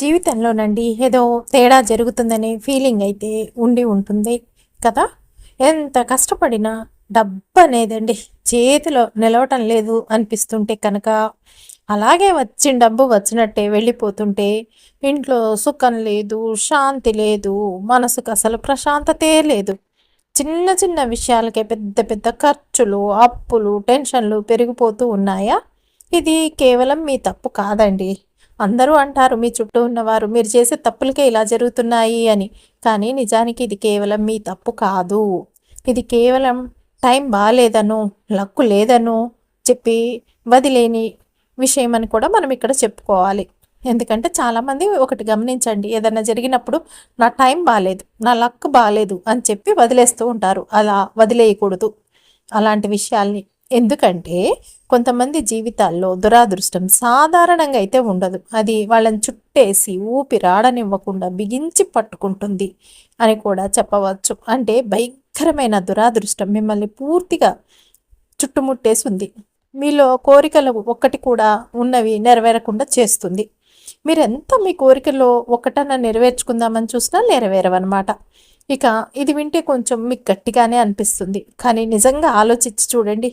జీవితంలోనండి ఏదో తేడా జరుగుతుందనే ఫీలింగ్ అయితే ఉండి ఉంటుంది కదా? ఎంత కష్టపడినా డబ్బు అనేదండి చేతిలో నిలవటం లేదు అనిపిస్తుంటే కనుక అలాగే వచ్చిన డబ్బు వచ్చినట్టే వెళ్ళిపోతుంటే ఇంట్లో సుఖం లేదు శాంతి లేదు మనసుకు అసలు ప్రశాంతతే లేదు. చిన్న చిన్న విషయాలకే పెద్ద పెద్ద ఖర్చులు అప్పులు టెన్షన్లు పెరిగిపోతూ ఉన్నాయా? ఇది కేవలం మీ తప్పు కాదండి. అందరూ అంటారు మీ చుట్టూ ఉన్నవారు మీరు చేసే తప్పులకే ఇలా జరుగుతున్నాయి అని. కానీ నిజానికి ఇది కేవలం మీ తప్పు కాదు. ఇది కేవలం టైం బాగాలేదను లక్కు లేదను చెప్పి వదిలేని విషయం అని కూడా మనం ఇక్కడ చెప్పుకోవాలి. ఎందుకంటే చాలామంది ఒకటి గమనించండి ఏదైనా జరిగినప్పుడు నా టైం బాగాలేదు నా లక్ బాగాలేదు అని చెప్పి వదిలేస్తూ ఉంటారు. అలా వదిలేయకూడదు. అలాంటి విషయాల్ని ఎందుకంటే కొంతమంది జీవితాల్లో దురాదృష్టం సాధారణంగా అయితే ఉండదు. అది వాళ్ళని చుట్టేసి ఊపిరాడనివ్వకుండా బిగించి పట్టుకుంటుంది అని కూడా చెప్పవచ్చు. అంటే భయంకరమైన దురాదృష్టం మిమ్మల్ని పూర్తిగా చుట్టుముట్టేసి ఉంది మీలో కోరికలు ఒక్కటి కూడా ఉన్నవి నెరవేరకుండా చేస్తుంది. మీరెంత మీ కోరికల్లో ఒకటన్నా నెరవేర్చుకుందామని చూసినా నెరవేరవన్నమాట. ఇక ఇది వింటే కొంచెం మీకు గట్టిగానే అనిపిస్తుంది. కానీ నిజంగా ఆలోచించి చూడండి.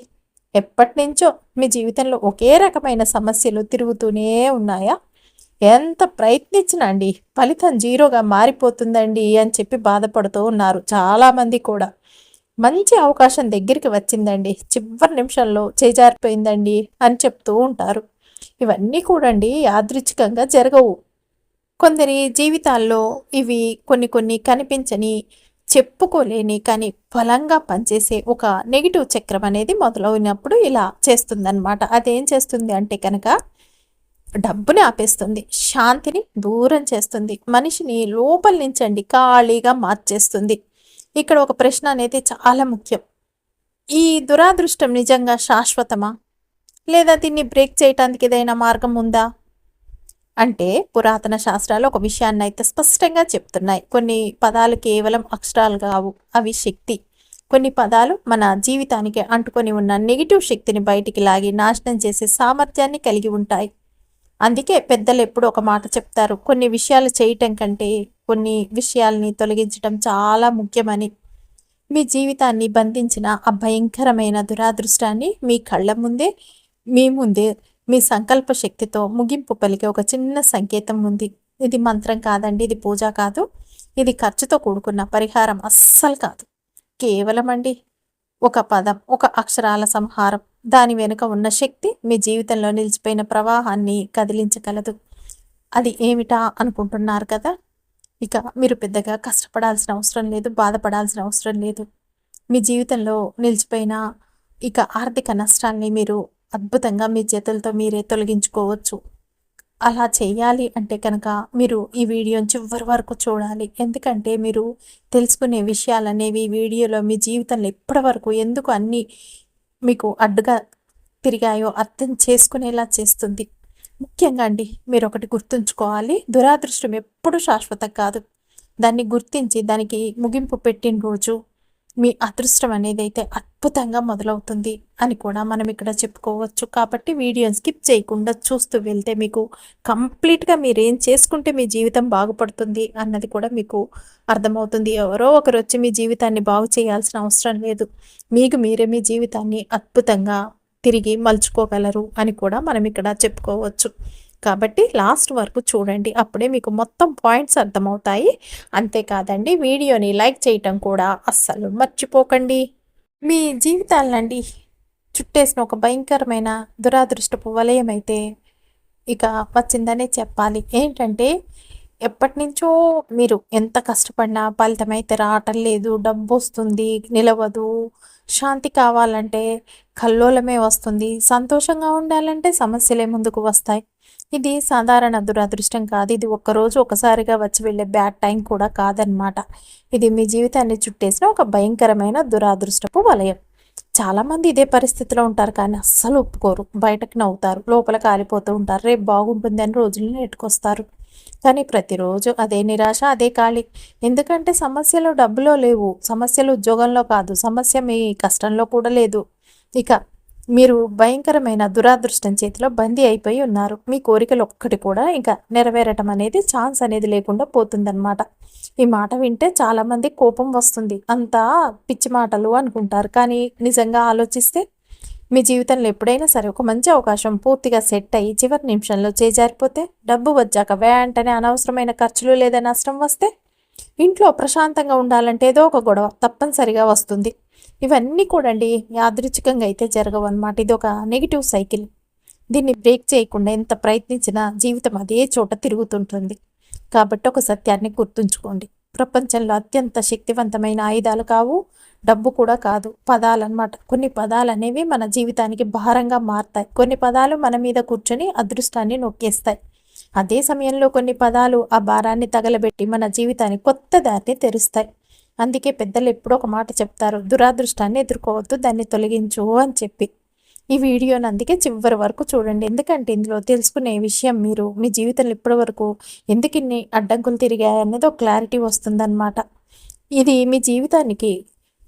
ఎప్పటి నుంచో మీ జీవితంలో ఒకే రకమైన సమస్యలు తిరుగుతూనే ఉన్నాయా? ఎంత ప్రయత్నించినా అండి ఫలితం జీరోగా మారిపోతుందండి అని చెప్పి బాధపడుతూ ఉన్నారు చాలామంది కూడా. మంచి అవకాశం దగ్గరికి వచ్చిందండి చివరి నిమిషంలో చేజారిపోయిందండి అని చెప్తూ ఉంటారు. ఇవన్నీ కూడండి యాదృచ్ఛికంగా జరగవు. కొందరి జీవితాల్లో ఇవి కొన్ని కొన్ని కనిపించని చెప్పుకోలేని కానీ బలంగా పనిచేసే ఒక నెగిటివ్ చక్రం అనేది మొదలైనప్పుడు ఇలా చేస్తుందన్నమాట. అదేం చేస్తుంది అంటే కనుక డబ్బుని ఆపేస్తుంది శాంతిని దూరం చేస్తుంది మనిషిని లోపల నుంచండి ఖాళీగా మార్చేస్తుంది. ఇక్కడ ఒక ప్రశ్న అనేది చాలా ముఖ్యం. ఈ దురాదృష్టం నిజంగా శాశ్వతమా? లేదా దీన్ని బ్రేక్ చేయటానికి ఏదైనా మార్గం ఉందా? అంటే పురాతన శాస్త్రాలు ఒక విషయాన్ని అయితే స్పష్టంగా చెప్తున్నాయి. కొన్ని పదాలు కేవలం అక్షరాలు కావు అవి శక్తి. కొన్ని పదాలు మన జీవితానికి అంటుకొని ఉన్న నెగిటివ్ శక్తిని బయటికి లాగి నాశనం చేసే సామర్థ్యాన్ని కలిగి ఉంటాయి. అందుకే పెద్దలు ఎప్పుడు ఒక మాట చెప్తారు కొన్ని విషయాలు చేయటం కంటే కొన్ని విషయాల్ని తొలగించడం చాలా ముఖ్యమని. మీ జీవితాన్ని బంధించిన ఆ భయంకరమైన దురాదృష్టాన్ని మీ కళ్ళ ముందే మీ ముందే మీ సంకల్ప శక్తితో ముగింపు పలికే ఒక చిన్న సంకేతం ఉంది. ఇది మంత్రం కాదండి ఇది పూజ కాదు. ఇది ఖర్చుతో కూడుకున్న పరిహారం అస్సలు కాదు. కేవలం అండి ఒక పదం ఒక అక్షరాల సంహారం. దాని వెనుక ఉన్న శక్తి మీ జీవితంలో నిలిచిపోయిన ప్రవాహాన్ని కదిలించగలదు. అది ఏమిటా అనుకుంటున్నారు కదా? ఇక మీరు పెద్దగా కష్టపడాల్సిన అవసరం లేదు బాధపడాల్సిన అవసరం లేదు. మీ జీవితంలో నిలిచిపోయిన ఇక ఆర్థిక నష్టాన్ని మీరు అద్భుతంగా మీ చేతులతో మీరే తొలగించుకోవచ్చు. అలా చేయాలి అంటే కనుక మీరు ఈ వీడియోని చివరి వరకు చూడాలి. ఎందుకంటే మీరు తెలుసుకునే విషయాలు అనేవి వీడియోలో మీ జీవితంలో ఇప్పటి వరకు ఎందుకు అన్నీ మీకు అడ్డుగా తిరిగాయో అర్థం చేసుకునేలా చేస్తుంది. ముఖ్యంగా అండి మీరు ఒకటి గుర్తుంచుకోవాలి. దురాదృష్టం ఎప్పుడూ శాశ్వతం కాదు. దాన్ని గుర్తించి దానికి ముగింపు పెట్టిన రోజు మీ అదృష్టం అనేది అయితే అద్భుతంగా మొదలవుతుంది అని కూడా మనం ఇక్కడ చెప్పుకోవచ్చు. కాబట్టి వీడియోని స్కిప్ చేయకుండా చూస్తూ వెళ్తే మీకు కంప్లీట్గా మీరు ఏం చేసుకుంటే మీ జీవితం బాగుపడుతుంది అన్నది కూడా మీకు అర్థమవుతుంది. ఎవరో ఒకరు వచ్చి మీ జీవితాన్ని బాగు చేయాల్సిన అవసరం లేదు. మీకు మీరే మీ జీవితాన్ని అద్భుతంగా తిరిగి మలుచుకోగలరు అని కూడా మనం ఇక్కడ చెప్పుకోవచ్చు. కాబట్టి లాస్ట్ వరకు చూడండి. అప్పుడే మీకు మొత్తం పాయింట్స్ అర్థమవుతాయి. అంతేకాదండి వీడియోని లైక్ చేయటం కూడా అస్సలు మర్చిపోకండి. మీ జీవితాలండి చుట్టేసిన ఒక భయంకరమైన దురాదృష్టపు వలయం అయితే ఇక వచ్చిందనే చెప్పాలి. ఏంటంటే ఎప్పటి నుంచో మీరు ఎంత కష్టపడినా ఫలితం అయితే రావటం లేదు. డబ్బు వస్తుంది నిలవదు. శాంతి కావాలంటే కల్లోలమే వస్తుంది. సంతోషంగా ఉండాలంటే సమస్యలే ముందుకు వస్తాయి. ఇది సాధారణ దురదృష్టం కాదు. ఇది ఒక్కరోజు ఒకసారిగా వచ్చి వెళ్ళే బ్యాడ్ టైం కూడా కాదనమాట ఇది మీ జీవితాన్ని చుట్టేసిన ఒక భయంకరమైన దురాదృష్టపు వలయం. చాలామంది ఇదే పరిస్థితిలో ఉంటారు కానీ అస్సలు ఒప్పుకోరు. బయటకు నవ్వుతారు. లోపల కాలిపోతూ ఉంటారు. రేపు బాగుంటుంది అని రోజులు నెట్టుకొస్తారు కానీ ప్రతిరోజు అదే నిరాశ అదే ఖాళీ. ఎందుకంటే సమస్యలు డబ్బులో లేవు. సమస్యలు ఉద్యోగంలో కాదు. సమస్య మీ కష్టంలో కూడా లేదు. ఇక మీరు భయంకరమైన దురాదృష్టం చేతిలో బందీ అయిపోయి ఉన్నారు. మీ కోరికలు ఒక్కటి కూడా ఇంకా నెరవేరటం అనేది ఛాన్స్ అనేది లేకుండా పోతుందన్నమాట. ఈ మాట వింటే చాలామంది కోపం వస్తుంది. అంతా పిచ్చి మాటలు అనుకుంటారు. కానీ నిజంగా ఆలోచిస్తే మీ జీవితంలో ఎప్పుడైనా సరే ఒక మంచి అవకాశం పూర్తిగా సెట్ అయ్యి చివరి నిమిషంలో చేజారిపోతే డబ్బు వచ్చాక వెంటనే అనవసరమైన ఖర్చులు లేదా నష్టం వస్తే ఇంట్లో ప్రశాంతంగా ఉండాలంటే ఏదో ఒక గొడవ తప్పనిసరిగా వస్తుంది. ఇవన్నీ కూడా అండి యాదృచ్ఛికంగా అయితే జరగవు అనమాట ఇది ఒక నెగిటివ్ సైకిల్. దీన్ని బ్రేక్ చేయకుండా ఎంత ప్రయత్నించినా జీవితం అదే చోట తిరుగుతుంటుంది. కాబట్టి ఒక సత్యాన్ని గుర్తుంచుకోండి. ప్రపంచంలో అత్యంత శక్తివంతమైన ఆయుధాలు కావు డబ్బు కూడా కాదు. పదాలు అనమాట కొన్ని పదాలు అనేవి మన జీవితానికి భారంగా మారుతాయి. కొన్ని పదాలు మన మీద కూర్చొని అదృష్టాన్ని నొక్కేస్తాయి. అదే సమయంలో కొన్ని పదాలు ఆ భారాన్ని తగలబెట్టి మన జీవితానికి కొత్త దారిని తెరుస్తాయి. అందుకే పెద్దలు ఎప్పుడో ఒక మాట చెప్తారు దురాదృష్టాన్ని ఎదుర్కోవద్దు దాన్ని తొలగించు అని చెప్పి. ఈ వీడియోని అందుకే చివరి వరకు చూడండి. ఎందుకంటే ఇందులో తెలుసుకునే విషయం మీరు మీ జీవితంలో ఇప్పటి వరకు ఎందుకు ఇన్ని అడ్డంకులు తిరిగాయనేది ఒక క్లారిటీ వస్తుందన్నమాట. ఇది మీ జీవితానికి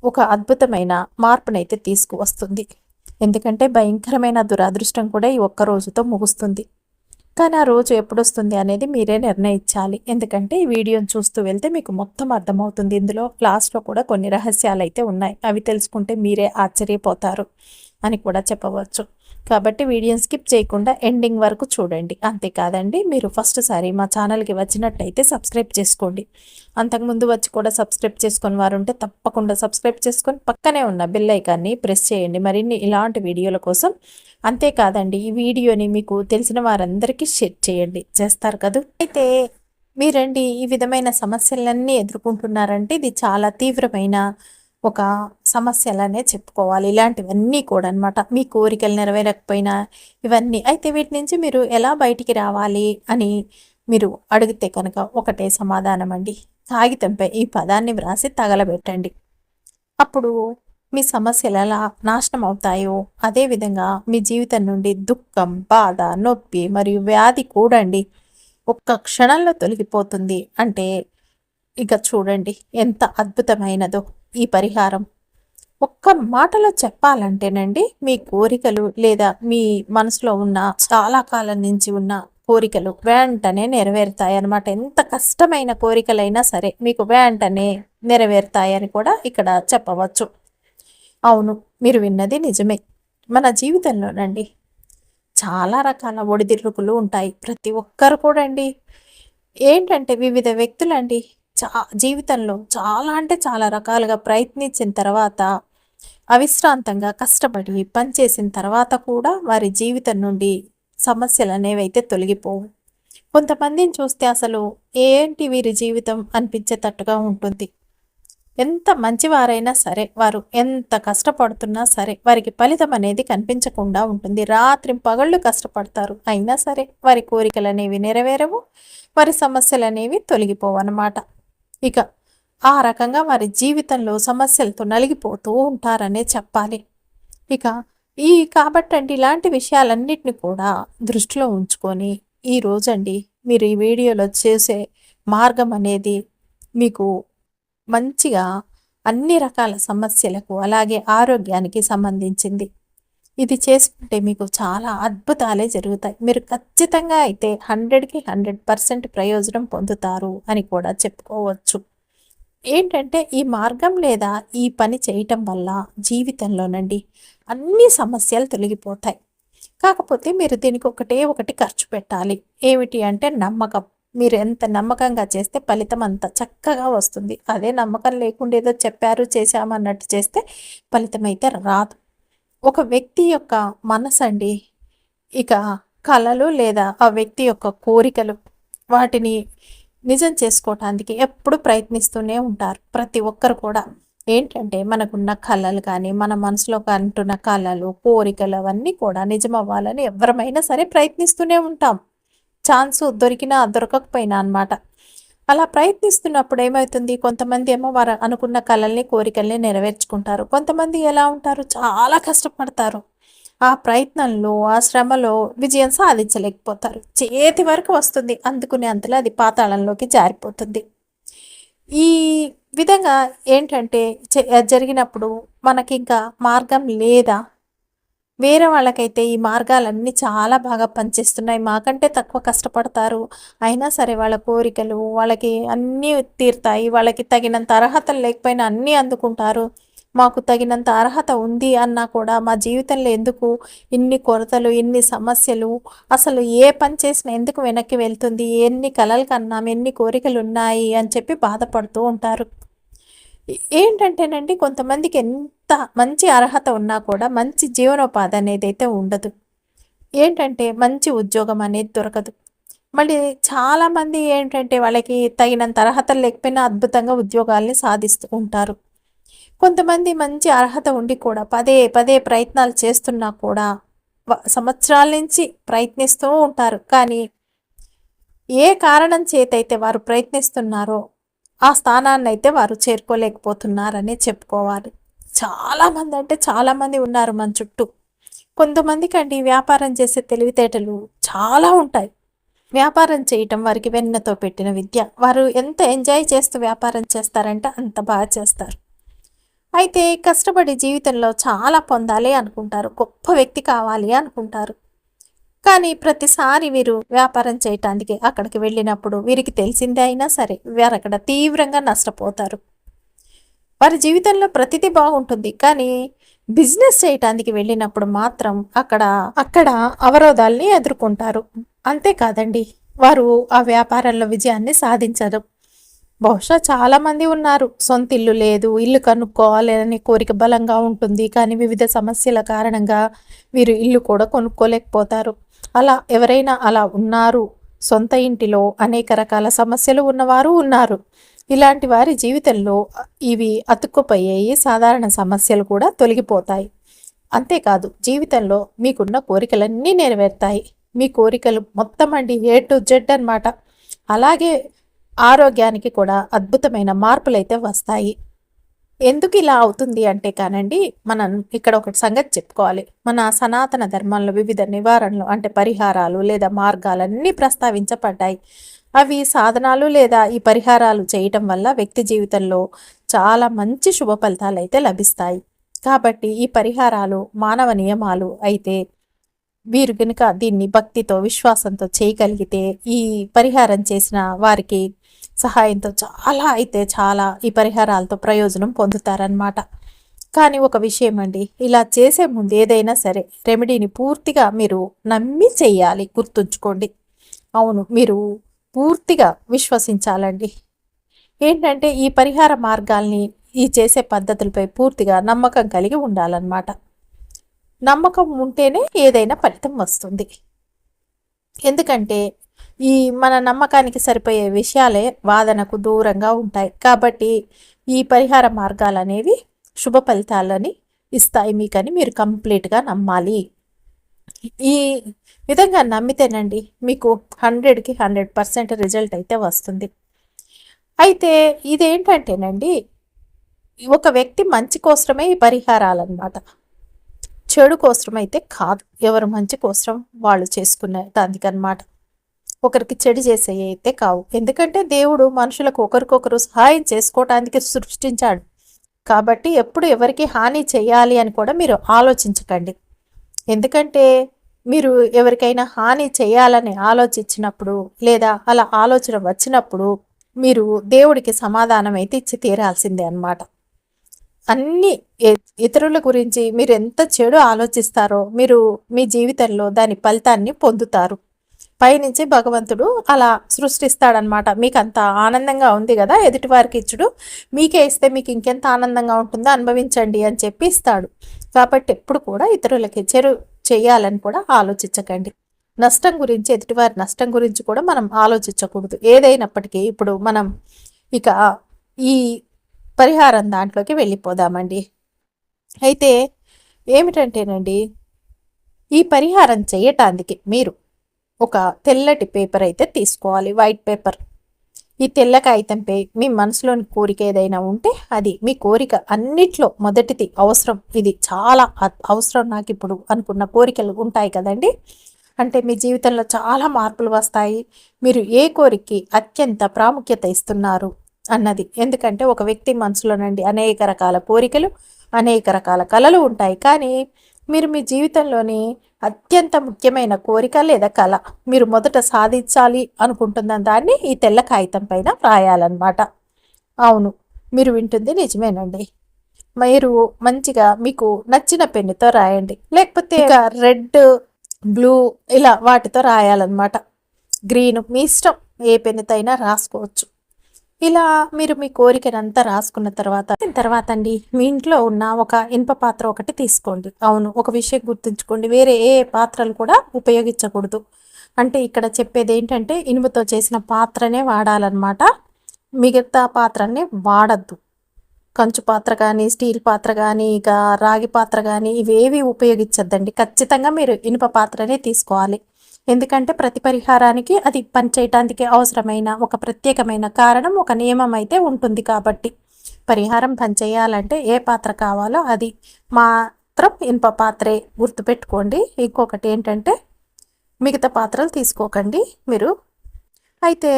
ఒక అద్భుతమైన మార్పునైతే తీసుకువస్తుంది. ఎందుకంటే భయంకరమైన దురాదృష్టం కూడా ఈ ఒక్క రోజుతో ముగుస్తుంది. కానీ ఆ రోజు ఎప్పుడు వస్తుంది అనేది మీరే నిర్ణయించాలి. ఎందుకంటే ఈ వీడియోని చూస్తూ వెళ్తే మీకు మొత్తం అర్థమవుతుంది. ఇందులో లాస్ట్లో కూడా కొన్ని రహస్యాలు అయితే ఉన్నాయి. అవి తెలుసుకుంటే మీరే ఆశ్చర్యపోతారు అని కూడా చెప్పవచ్చు. కాబట్టి వీడియోని స్కిప్ చేయకుండా ఎండింగ్ వరకు చూడండి. అంతేకాదండి మీరు ఫస్ట్ సారి మా ఛానల్కి వచ్చినట్టయితే సబ్స్క్రైబ్ చేసుకోండి. అంతకుముందు వచ్చి కూడా సబ్స్క్రైబ్ చేసుకుని వారు ఉంటే తప్పకుండా సబ్స్క్రైబ్ చేసుకొని పక్కనే ఉన్న బెల్ ఐకాన్ని ప్రెస్ చేయండి. మరిన్ని ఇలాంటి వీడియోల కోసం అంతేకాదండి ఈ వీడియోని మీకు తెలిసిన వారందరికీ షేర్ చేయండి. చేస్తారు కదా? అయితే మీరండి ఈ విధమైన సమస్యలన్నీ ఎదుర్కొంటున్నారంటే ఇది చాలా తీవ్రమైన ఒక సమస్యలనే చెప్పుకోవాలి. ఇలాంటివన్నీ కూడా అనమాట మీ కోరికలు నెరవేరకపోయినా ఇవన్నీ. అయితే వీటి నుంచి మీరు ఎలా బయటికి రావాలి అని మీరు అడిగితే కనుక ఒకటే సమాధానం అండి. కాగితంపై ఈ పదాన్ని వ్రాసి తగలబెట్టండి. అప్పుడు మీ సమస్యలు ఎలా నాశనం అవుతాయో అదేవిధంగా మీ జీవితం నుండి దుఃఖం బాధ నొప్పి మరియు వ్యాధి కూడండి. ఒక్క క్షణంలో తొలగిపోతుంది. అంటే ఇక చూడండి ఎంత అద్భుతమైనదో. ఈ పరిహారం. ఒక్క మాటలో చెప్పాలంటేనండి మీ కోరికలు లేదా మీ మనసులో ఉన్న చాలా కాలం నుంచి ఉన్న కోరికలు వెంటనే నెరవేరుతాయి అనమాట ఎంత కష్టమైన కోరికలైనా సరే మీకు వెంటనే నెరవేరుతాయని కూడా ఇక్కడ చెప్పవచ్చు. అవును మీరు విన్నది నిజమే. మన జీవితంలోనండి చాలా రకాల ఒడిదిరుకులు ఉంటాయి. ప్రతి ఒక్కరు కూడా అండి ఏంటంటే వివిధ వ్యక్తులండి చా జీవితంలో చాలా అంటే చాలా రకాలుగా ప్రయత్నించిన తర్వాత అవిశ్రాంతంగా కష్టపడి పనిచేసిన తర్వాత కూడా వారి జీవితం నుండి సమస్యలు అనేవి అయితే తొలగిపోవు. కొంతమందిని చూస్తే అసలు ఏంటి వీరి జీవితం అనిపించేటట్టుగా ఉంటుంది. ఎంత మంచివారైనా సరే వారు ఎంత కష్టపడుతున్నా సరే వారికి ఫలితం అనేది కనిపించకుండా ఉంటుంది. రాత్రి పగళ్ళు కష్టపడతారు. అయినా సరే వారి కోరికలు అనేవి నెరవేరవు వారి సమస్యలు అనేవి తొలగిపోవన్నమాట ఇక ఆ రకంగా వారి జీవితంలో సమస్యలతో నలిగిపోతూ ఉంటారనే చెప్పాలి. ఇక ఈ కాబట్టండి ఇలాంటి విషయాలన్నిటిని కూడా దృష్టిలో ఉంచుకొని ఈ రోజండి మీరు ఈ వీడియోలో చేసే మార్గం అనేది మీకు మంచిగా అన్ని రకాల సమస్యలకు అలాగే ఆరోగ్యానికి సంబంధించింది. ఇది చేసుకుంటే మీకు చాలా అద్భుతాలే జరుగుతాయి. మీరు ఖచ్చితంగా అయితే హండ్రెడ్కి హండ్రెడ్ పర్సెంట్ ప్రయోజనం పొందుతారు అని కూడా చెప్పుకోవచ్చు. ఏంటంటే ఈ మార్గం లేదా ఈ పని చేయటం వల్ల జీవితంలోనండి అన్ని సమస్యలు తొలగిపోతాయి. కాకపోతే మీరు దీనికి ఒకటే ఒకటి ఖర్చు పెట్టాలి. ఏమిటి అంటే నమ్మకం. మీరు ఎంత నమ్మకంగా చేస్తే ఫలితం అంత చక్కగా వస్తుంది. అదే నమ్మకం లేకుండా ఏదో చెప్పారు చేశామన్నట్టు చేస్తే ఫలితం అయితే రాదు. ఒక వ్యక్తి యొక్క మనసు అండి ఇక కళలు లేదా ఆ వ్యక్తి యొక్క కోరికలు వాటిని నిజం చేసుకోవటానికి ఎప్పుడు ప్రయత్నిస్తూనే ఉంటారు ప్రతి ఒక్కరు కూడా. ఏంటంటే మనకున్న కళలు కానీ మన మనసులో అంటున్న కళలు కోరికలు అవన్నీ కూడా నిజమవ్వాలని ఎవరమైనా సరే ప్రయత్నిస్తూనే ఉంటాం. ఛాన్స్ దొరికినా దొరకకపోయినా అనమాట అలా ప్రయత్నిస్తున్నప్పుడు ఏమవుతుంది? కొంతమంది ఏమో వారు అనుకున్న కళల్ని కోరికల్ని నెరవేర్చుకుంటారు. కొంతమంది ఎలా ఉంటారు? చాలా కష్టపడతారు. ఆ ప్రయత్నంలో ఆ శ్రమలో విజయం సాధించలేకపోతారు. చేతి వరకు వస్తుంది. అందుకునే అంతలో అది పాతాళంలోకి జారిపోతుంది. ఈ విధంగా ఏంటంటే జరిగినప్పుడు మనకి ఇంకా మార్గం లేదా? వేరే వాళ్ళకైతే ఈ మార్గాలన్నీ చాలా బాగా పనిచేస్తున్నాయి. మాకంటే తక్కువ కష్టపడతారు. అయినా సరే వాళ్ళ కోరికలు వాళ్ళకి అన్నీ తీరుతాయి. వాళ్ళకి తగినంత అర్హతలు లేకపోయినా అన్నీ అందుకుంటారు. మాకు తగినంత అర్హత ఉంది అన్నా కూడా మా జీవితంలో ఎందుకు ఇన్ని కొరతలు ఇన్ని సమస్యలు? అసలు ఏ పని చేసినా ఎందుకు వెనక్కి వెళ్తుంది? ఎన్ని కలలు కన్నాం? ఎన్ని కోరికలు ఉన్నాయి? అని చెప్పి బాధపడుతూ ఉంటారు. ఏంటంటేనండి కొంతమందికి ఎంత మంచి అర్హత ఉన్నా కూడా మంచి జీవనోపాధి అనేది అయితే ఉండదు. ఏంటంటే మంచి ఉద్యోగం అనేది దొరకదు. మళ్ళీ చాలామంది ఏంటంటే వాళ్ళకి తగినంత అర్హతలు లేకపోయినా అద్భుతంగా ఉద్యోగాల్ని సాధిస్తూ ఉంటారు. కొంతమంది మంచి అర్హత ఉండి కూడా పదే పదే ప్రయత్నాలు చేస్తున్నా కూడా సంవత్సరాల నుంచి ప్రయత్నిస్తూ ఉంటారు. కానీ ఏ కారణం చేతైతే వారు ప్రయత్నిస్తున్నారో ఆ స్థానాన్ని అయితే వారు చేరుకోలేకపోతున్నారని చెప్పుకోవాలి. చాలామంది అంటే చాలామంది ఉన్నారు మన చుట్టూ. కొంతమందికి అండి వ్యాపారం చేసే తెలివితేటలు చాలా ఉంటాయి. వ్యాపారం చేయటం వారికి వెన్నతో పెట్టిన విద్య. వారు ఎంత ఎంజాయ్ చేస్తూ వ్యాపారం చేస్తారంటే అంత బాగా చేస్తారు. అయితే కష్టపడి జీవితంలో చాలా పొందాలి అనుకుంటారు. గొప్ప వ్యక్తి కావాలి అనుకుంటారు. కానీ ప్రతిసారి వీరు వ్యాపారం చేయటానికి అక్కడికి వెళ్ళినప్పుడు వీరికి తెలిసిందే అయినా సరే వారు అక్కడ తీవ్రంగా నష్టపోతారు. వారి జీవితంలో ప్రతిదీ బాగుంటుంది. కానీ బిజినెస్ చేయటానికి వెళ్ళినప్పుడు మాత్రం అక్కడ అక్కడ అవరోధాల్ని ఎదుర్కొంటారు. అంతేకాదండి వారు ఆ వ్యాపారంలో విజయాన్ని సాధించరు. బహుశా చాలామంది ఉన్నారు. సొంత ఇల్లు లేదు ఇల్లు కనుక్కోవాలి అనే కోరిక బలంగా ఉంటుంది. కానీ వివిధ సమస్యల కారణంగా వీరు ఇల్లు కూడా కొనుక్కోలేకపోతారు. అలా ఎవరైనా అలా ఉన్నారు. సొంత ఇంటిలో అనేక రకాల సమస్యలు ఉన్నవారు ఉన్నారు. ఇలాంటి వారి జీవితంలో ఇవి అతుక్కుపోయాయి సాధారణ సమస్యలు కూడా తొలగిపోతాయి. అంతేకాదు జీవితంలో మీకున్న కోరికలన్నీ నెరవేరుతాయి. మీ కోరికలు మొత్తం అండి ఏ టు జెడ్ అనమాట అలాగే ఆరోగ్యానికి కూడా అద్భుతమైన మార్పులైతే వస్తాయి. ఎందుకు ఇలా అవుతుంది అంటే కానండి మనం ఇక్కడ ఒకటి సంగతి చెప్పుకోవాలి. మన సనాతన ధర్మంలో వివిధ నివారణలు అంటే పరిహారాలు లేదా మార్గాలన్నీ ప్రస్తావించబడ్డాయి. అవి సాధనాలు లేదా ఈ పరిహారాలు చేయటం వల్ల వ్యక్తి జీవితంలో చాలా మంచి శుభ ఫలితాలు అయితే లభిస్తాయి. కాబట్టి ఈ పరిహారాలు మానవ నియమాలు అయితే వీరు కనుక దీన్ని భక్తితో విశ్వాసంతో చేయగలిగితే ఈ పరిహారం చేసిన వారికి సహాయంతో చాలా అయితే చాలా ఈ పరిహారాలతో ప్రయోజనం పొందుతారనమాట కానీ ఒక విషయం అండి ఇలా చేసే ముందు ఏదైనా సరే రెమెడీని పూర్తిగా మీరు నమ్మి చేయాలి గుర్తుంచుకోండి. అవును మీరు పూర్తిగా విశ్వసించాలండి. ఏంటంటే ఈ పరిహార మార్గాల్ని ఈ చేసే పద్ధతులపై పూర్తిగా నమ్మకం కలిగి ఉండాలన్నమాట. నమ్మకం ఉంటేనే ఏదైనా ఫలితం వస్తుంది. ఎందుకంటే ఈ మన నమ్మకానికి సరిపోయే విషయాలే వాదనకు దూరంగా ఉంటాయి. కాబట్టి ఈ పరిహార మార్గాలు అనేవి శుభ ఫలితాలని ఇస్తాయి మీకని మీరు కంప్లీట్గా నమ్మాలి. ఈ విధంగా నమ్మితేనండి మీకు హండ్రెడ్కి హండ్రెడ్ పర్సెంట్ రిజల్ట్ అయితే వస్తుంది. అయితే ఇదేంటంటేనండి ఒక వ్యక్తి మంచి కోసమే ఈ పరిహారాలు అనమాట చెడు కోసం అయితే కాదు. ఎవరు మంచి కోసం వాళ్ళు చేసుకునే దానికనమాట ఒకరికి చెడు చేసే అయితే కావు. ఎందుకంటే దేవుడు మనుషులకు ఒకరికొకరు సహాయం చేసుకోవటానికి సృష్టించాడు. కాబట్టి ఎప్పుడు ఎవరికి హాని చేయాలి అని కూడా మీరు ఆలోచించకండి. ఎందుకంటే మీరు ఎవరికైనా హాని చేయాలని ఆలోచించినప్పుడు లేదా అలా ఆలోచన వచ్చినప్పుడు మీరు దేవుడికి సమాధానం అయితే ఇచ్చి తీరాల్సిందే అనమాట అన్ని ఇతరుల గురించి మీరు ఎంత చెడు ఆలోచిస్తారో మీరు మీ జీవితంలో దాని ఫలితాన్ని పొందుతారు. పైనుంచి భగవంతుడు అలా సృష్టిస్తాడనమాట మీకు అంత ఆనందంగా ఉంది కదా ఎదుటివారికి ఇచ్చుడు. మీకే ఇస్తే మీకు ఇంకెంత ఆనందంగా ఉంటుందో అనుభవించండి అని చెప్పి ఇస్తాడు. కాబట్టి ఎప్పుడు కూడా ఇతరులకి చెరు చేయాలని కూడా ఆలోచించకండి. నష్టం గురించి ఎదుటివారి నష్టం గురించి కూడా మనం ఆలోచించకూడదు. ఏదైనప్పటికీ ఇప్పుడు మనం ఇక ఈ పరిహారం దాంట్లోకి వెళ్ళిపోదామండి. అయితే ఏమిటంటేనండి ఈ పరిహారం చేయటానికి మీరు ఒక తెల్లటి పేపర్ అయితే తీసుకోవాలి. White paper. ఈ తెల్ల కాగితంపై మీ మనసులోని కోరిక ఏదైనా ఉంటే అది మీ కోరిక అన్నిట్లో మొదటిది అవసరం. ఇది చాలా అవసరం నాకు ఇప్పుడు అనుకున్న కోరికలు ఉంటాయి కదండి. అంటే మీ జీవితంలో చాలా మార్పులు వస్తాయి. మీరు ఏ కోరికకి అత్యంత ప్రాముఖ్యత ఇస్తున్నారు అన్నది. ఎందుకంటే ఒక వ్యక్తి మనసులోనండి అనేక రకాల కోరికలు అనేక రకాల కళలు ఉంటాయి. కానీ మీరు మీ జీవితంలోని అత్యంత ముఖ్యమైన కోరిక లేదా కళ మీరు మొదట సాధించాలి అనుకుంటున్న దాన్ని ఈ తెల్ల కాగితం పైన వ్రాయాలన్నమాట. అవును మీరు వింటుంది నిజమేనండి. మీరు మంచిగా మీకు నచ్చిన పెన్నుతో రాయండి. లేకపోతే ఇక రెడ్ బ్లూ ఇలా వాటితో రాయాలన్నమాట. గ్రీన్ మీ ఇష్టం ఏ పెన్నుతో అయినా రాసుకోవచ్చు. ఇలా మీరు మీ కోరికనంతా రాసుకున్న తర్వాత తర్వాత అండి మీ ఇంట్లో ఉన్న ఒక ఇనుప పాత్ర ఒకటి తీసుకోండి. అవును ఒక విషయం గుర్తుంచుకోండి. వేరే ఏ పాత్రలు కూడా ఉపయోగించకూడదు. అంటే ఇక్కడ చెప్పేది ఏంటంటే ఇనుముతో చేసిన పాత్రనే వాడాలన్నమాట. మిగతా పాత్రని వాడద్దు. కంచు పాత్ర కానీ స్టీల్ పాత్ర కానీ ఇక రాగి పాత్ర కానీ ఇవేవి ఉపయోగించద్దండి. ఖచ్చితంగా మీరు ఇనుప పాత్రనే తీసుకోవాలి. ఎందుకంటే ప్రతి పరిహారానికి అది పనిచేయటానికి అవసరమైన ఒక ప్రత్యేకమైన కారణం ఒక నియమం అయితే ఉంటుంది కాబట్టి. పరిహారం పనిచేయాలంటే ఏ పాత్ర కావాలో అది మాత్రం ఇనుప పాత్రే గుర్తుపెట్టుకోండి. ఇంకొకటి ఏంటంటే మిగతా పాత్రలు తీసుకోకండి మీరు. అయితే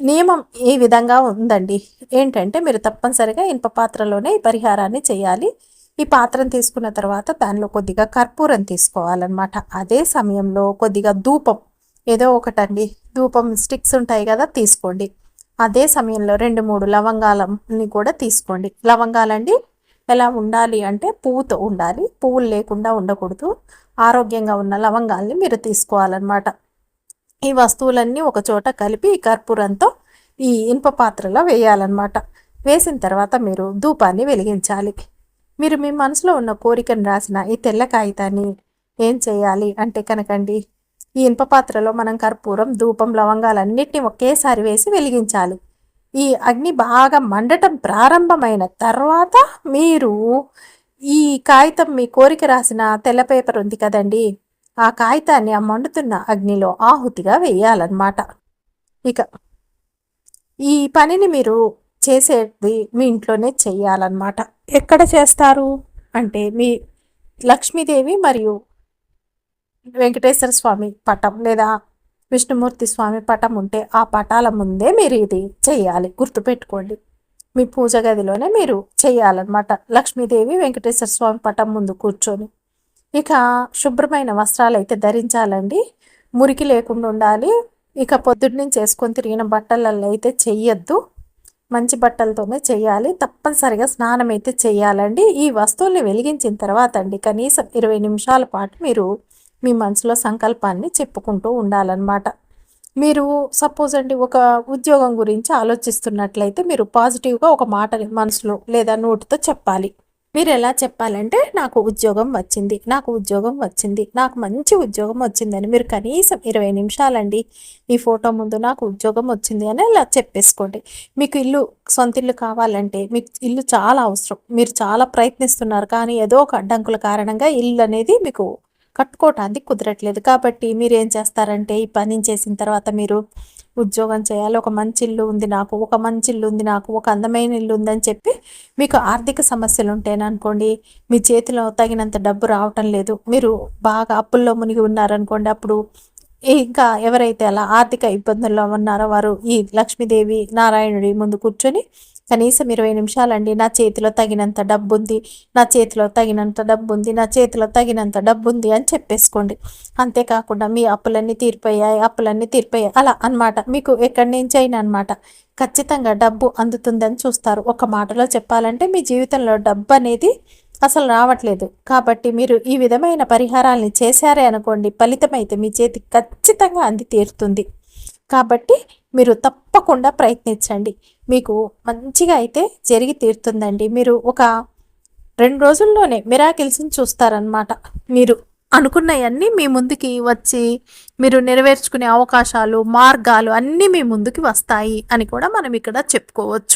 నియమం ఈ విధంగా ఉందండి. ఏంటంటే మీరు తప్పనిసరిగా ఇనుప పాత్రలోనే ఈ పరిహారాన్ని చేయాలి. ఈ పాత్రను తీసుకున్న తర్వాత దానిలో కొద్దిగా కర్పూరం తీసుకోవాలన్నమాట. అదే సమయంలో కొద్దిగా ధూపం ఏదో ఒకటండి. ధూపం స్టిక్స్ ఉంటాయి కదా తీసుకోండి. అదే సమయంలో రెండు మూడు లవంగాలని కూడా తీసుకోండి. లవంగాలండి ఎలా ఉండాలి అంటే పువ్వుతో ఉండాలి. పువ్వులు లేకుండా ఉండకూడదు. ఆరోగ్యంగా ఉన్న లవంగాల్ని మీరు తీసుకోవాలన్నమాట. ఈ వస్తువులన్నీ ఒక చోట కలిపి ఈ కర్పూరంతో ఈ ఇనుప పాత్రలో వేయాలన్నమాట. వేసిన తర్వాత మీరు ధూపాన్ని వెలిగించాలి. మీరు మీ మనసులో ఉన్న కోరికను రాసిన ఈ తెల్ల కాగితాన్ని ఏం చేయాలి? అంటే కనకండి ఈ ఇనుప పాత్రలో మనం కర్పూరం ధూపం లవంగాలన్నిటిని ఒకేసారి వేసి వెలిగించాలి. ఈ అగ్ని బాగా మండటం ప్రారంభమైన తర్వాత మీరు ఈ కాగితం మీ కోరిక రాసిన తెల్ల పేపర్ ఉంది కదండి ఆ కాగితాన్ని ఆ మండుతున్న అగ్నిలో ఆహుతిగా వేయాలన్నమాట. ఇక ఈ పనిని మీరు చేసేది మీ ఇంట్లోనే చేయాలన్నమాట. ఎక్కడ చేస్తారు? అంటే మీ లక్ష్మీదేవి మరియు వెంకటేశ్వర స్వామి పటం లేదా విష్ణుమూర్తి స్వామి పటం ఉంటే ఆ పటాల ముందే మీరు ఇది చేయాలి. గుర్తుపెట్టుకోండి. మీ పూజ గదిలోనే మీరు చేయాలన్నమాట. లక్ష్మీదేవి వెంకటేశ్వర స్వామి పటం ముందు కూర్చొని. ఇక శుభ్రమైన వస్త్రాలు అయితే ధరించాలండి. మురికి లేకుండా ఉండాలి. ఇక పొద్దున్నుంచి చేసుకొని తిరిగిన బట్టలలో అయితే చెయ్యొద్దు. మంచి బట్టలతోనే చేయాలి. తప్పనిసరిగా స్నానం అయితే చేయాలండి. ఈ వస్తువుల్ని వెలిగించిన తర్వాత అండి కనీసం ఇరవై నిమిషాల పాటు మీరు మీ మనసులో సంకల్పాన్ని చెప్పుకుంటూ ఉండాలన్నమాట. మీరు సపోజ్ అండి ఒక ఉద్యోగం గురించి ఆలోచిస్తున్నట్లయితే మీరు పాజిటివ్గా ఒక మాట మనసులో లేదా నోటితో చెప్పాలి. మీరు ఎలా చెప్పాలంటే నాకు ఉద్యోగం వచ్చింది నాకు ఉద్యోగం వచ్చింది నాకు మంచి ఉద్యోగం వచ్చిందని మీరు కనీసం ఇరవై నిమిషాలండి ఈ ఫోటో ముందు నాకు ఉద్యోగం వచ్చింది అని ఇలా చెప్పేసుకోండి. మీకు ఇల్లు సొంత ఇల్లు కావాలంటే మీకు ఇల్లు చాలా అవసరం మీరు చాలా ప్రయత్నిస్తున్నారు కానీ ఏదో ఒక అడ్డంకుల కారణంగా ఇల్లు అనేది మీకు కట్టుకోవటానికి కుదరట్లేదు. కాబట్టి మీరు ఏం చేస్తారంటే ఈ పని చేసిన తర్వాత మీరు ఉద్యోగం చేయాలి ఒక మంచి ఇల్లు ఉంది నాకు ఒక మంచి ఇల్లు ఉంది నాకు ఒక అందమైన ఇల్లు ఉందని చెప్పి మీకు ఆర్థిక సమస్యలు ఉంటేననుకోండి మీ చేతిలో తగినంత డబ్బు రావటం లేదు. మీరు బాగా అప్పుల్లో మునిగి ఉన్నారనుకోండి అప్పుడు ఇంకా ఎవరైతే అలా ఆర్థిక ఇబ్బందుల్లో ఉన్నారో వారు ఈ లక్ష్మీదేవి నారాయణుడి ముందు కూర్చొని కనీసం ఇరవై నిమిషాలండి నా చేతిలో తగినంత డబ్బు ఉంది నా చేతిలో తగినంత డబ్బు ఉంది నా చేతిలో తగినంత డబ్బు ఉంది అని చెప్పేసుకోండి. అంతేకాకుండా మీ అప్పులన్నీ తీరిపోయాయి అప్పులన్నీ తీరిపోయాయి. అలా అనమాట మీకు ఎక్కడి నుంచి అయినా అనమాట ఖచ్చితంగా డబ్బు అందుతుందని చూస్తారు. ఒక మాటలో చెప్పాలంటే మీ జీవితంలో డబ్బు అనేది అసలు రావట్లేదు. కాబట్టి మీరు ఈ విధమైన పరిహారాలని చేశారే అనుకోండి ఫలితం అయితే మీ చేతికి ఖచ్చితంగా అంది తీరుతుంది. కాబట్టి మీరు తప్పకుండా ప్రయత్నించండి. మీకు మంచిగా అయితే జరిగి తీరుతుందండి. మీరు ఒక రెండు రోజుల్లోనే మిరాకిల్స్ని చూస్తారనమాట మీరు అనుకున్నవన్నీ మీ ముందుకి వచ్చి మీరు నెరవేర్చుకునే అవకాశాలు మార్గాలు అన్నీ మీ ముందుకి వస్తాయి అని కూడా మనం ఇక్కడ చెప్పుకోవచ్చు.